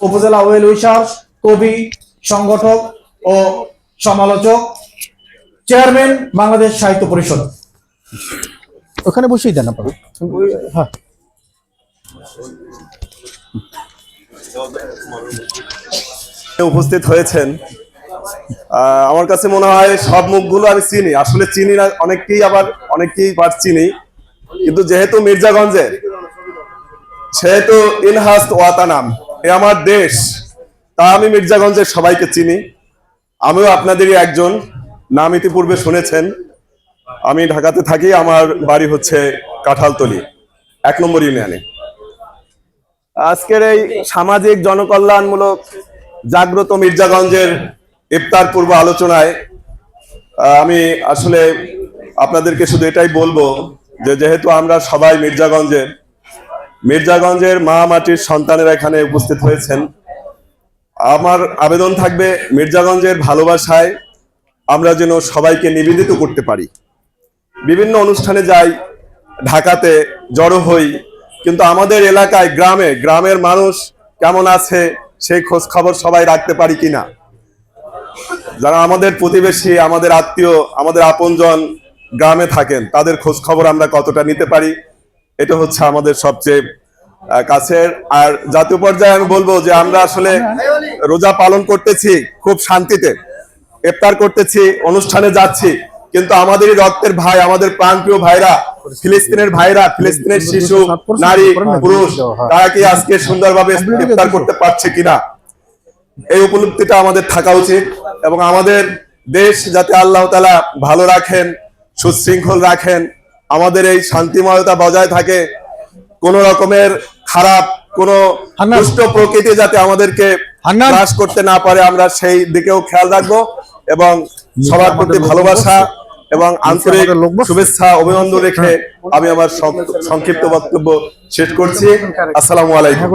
উপজেলা ওয়েল উইশার, কবি, সংগঠক ও সমালোচক, চেয়ারম্যান, বাংলাদেশ সাহিত্য পরিষদ। ওখানে বসেই দেন আপনারা। হ্যাঁ। উপস্থিত হয়েছেন। আমার কাছে মনে হয় সব মুখগুলো আমি চিনি। আসলে চিনি না, অনেককেই আবার, অনেককেই পার চিনি। কিন্তু যেহেতু মির্জাগঞ্জের সেহেতু ইনহাস্ট ওয়াতানাম। এ আমার দেশ। তা আমি মির্জাগঞ্জের সবাইকে চিনি। আমিও আপনাদেরই একজন। নাম ইতিপূর্বে শুনেছেন। আমি ঢাকাতে থাকি। আমার বাড়ি হচ্ছে কাঁঠালতলি, এক নম্বর ইউনিয়নে। আজকের এই সামাজিক জনকল্যাণমূলক জাগ্রত মির্জাগঞ্জের ইফতার পূর্ব আলোচনায় আমি আসলে আপনাদেরকে শুধু এটাই বলব যে যেহেতু আমরা সবাই মির্জাগঞ্জের মির্জাগঞ্জের মা মাটির সন্তানেরা এখানে উপস্থিত হয়েছেন। আমার আবেদন থাকবে মির্জাগঞ্জের ভালোবাসায় আমরা যেন সবাইকে নিবেদিত করতে পারি। বিভিন্ন অনুষ্ঠানে যাই, ঢাকাতে জড়ো হই, কিন্তু আমাদের এলাকায় গ্রামে, গ্রামের মানুষ কেমন আছে সেই খোঁজ খবর সবাই রাখতে পারি কিনা যারা আমাদের প্রতিবেশী, আমাদের আত্মীয়, আমাদের আপনজন গ্রামে থাকেন, তাদের খোঁজ খবর আমরা কতটা নিতে পারি? এটা হচ্ছে আমাদের সবচেয়ে কাছের। আর জাতীয় পর্যায়ে আমি বলব যে আমরা আসলে রোজা পালন করতেছি খুব শান্তিতে। ইফতার করতেছি, অনুষ্ঠানে যাচ্ছি। কিন্তু আমাদেরই রক্তের ভাই, আমাদের প্রাণপ্রিয় ভাইরা, ফিলিস্তিনের ভাইরা, ফিলিস্তিনের শিশু, নারী, পুরুষ, তারা কি আজকে সুন্দরভাবে ইফতার করতে পারছে কিনা? এই উপলব্ধিটা আমাদের থাকা উচিত এবং আমাদের দেশ যাতে আল্লাহ তালা ভালো রাখেন, সুশৃঙ্খল রাখেন আমাদের এই শান্তিময়তা বজায় থাকে কোন রকমের খারাপ কোন দুষ্ট প্রকৃতি যাতে আমাদেরকে। গ্রাস করতে না পারে আমরা সেই দিকেও খেয়াল রাখব এবং সবার প্রতি ভালোবাসা এবং আন্তরিক। শুভেচ্ছা অভিনন্দন রেখে আমি আমার সংক্ষিপ্ত বক্তব্য শেষ করছি। আসসালামু আলাইকুম। হ্যাঁ,